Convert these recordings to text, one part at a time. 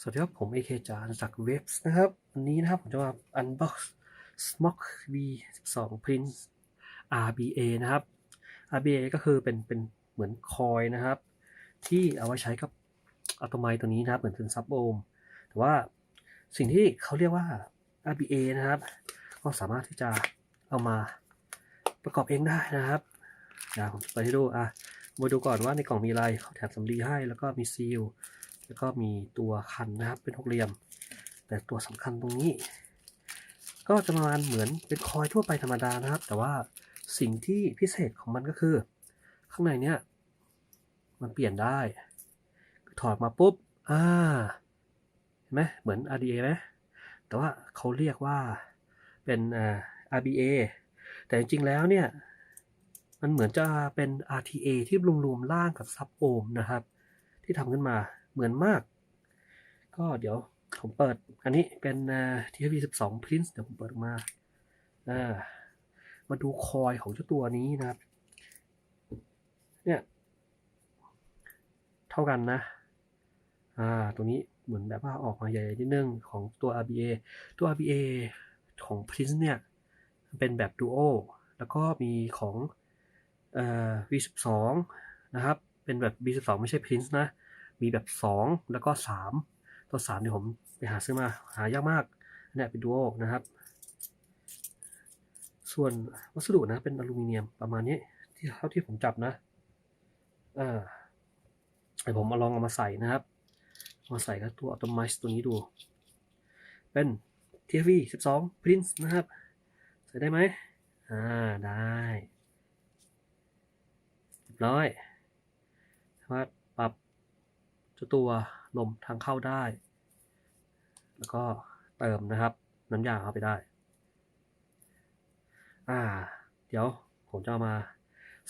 สวัสดีครับ ผม AK จานจากเว็บนะครับ วันนี้นะครับ ผมจะมา unbox Smock V12 Prince RBA นะครับ RBA ก็คือเป็นเป็นเหมือนคอยนะครับ ที่เอาไว้ใช้กับอัตโนมัติตัวนี้นะครับ เหมือนเป็นซับโอมแต่ว่าสิ่งที่เขาเรียกว่า RBA นะครับ ก็สามารถที่จะเอามาประกอบเองได้นะครับเดี๋ยวผมจะเปิดให้ดูอะมาดูก่อนว่าในกล่องมีอะไรเขาแถมสำลีให้แล้วก็มีซีล แล้วก็มีตัวคันนะครับเป็นหกเหลี่ยม แต่ตัวสำคัญตรงนี้ ก็จะประมาณเหมือนเป็นคอยทั่วไปธรรมดานะครับ แต่ว่าสิ่งที่พิเศษของมันก็คือ ข้างในเนี้ยมันเปลี่ยนได้ถอดมาปุ๊บอ่าเห็นไหมเหมือน RDA ไหมแต่ว่าเขาเรียกว่าเป็นอ่า RBA แต่จริงๆแล้วเนี่ยมันเหมือนจะเป็น RTA ที่รวมๆล่างกับซับโอมนะครับ ที่ทำขึ้นมา เหมือนมาก ก็เดี๋ยวผมเปิดอันนี้เป็นทีวีสิบสองพรินซ์เดี๋ยวผมเปิดมาอ่ามาดูคอยของเจ้าตัวนี้นะครับ เนี่ย เท่ากันนะ อ่า ตัวนี้เหมือนแบบว่าออกมาใหญ่นิดนึงของตัว RBA ตัว RBA ของ Prince เนี่ย เป็นแบบดูโอแล้วก็มีของเอ่อ V12 นะครับ เป็นแบบ V12 ไม่ใช่ Prince นะ มีแบบ 2 แล้วก็ 3 ตัว3เดี๋ยวผมไปหาซื้อมาหายากมากเนี่ยเป็นดูโอนะครับ ส่วนวัสดุนะเป็นอลูมิเนียมประมาณนี้ที่เท่าที่ผมจับนะอ่าเดี๋ยวผมมาลองเอามาใส่นะครับ มาใส่กับตัวอัตโนมัติตัวนี้ดู เป็น TFV 12 Prince นะครับ ใส่ได้ไหมอ่า ได้เรียบร้อยสามารถปรับ เจ้าตัวลมทางเข้าได้ แล้วก็เติมนะครับ น้ำยาเข้าไปได้ อ่า เดี๋ยวผมจะมา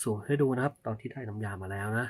สูงให้ดูนะครับ ตอนที่ได้น้ำยามาแล้วนะ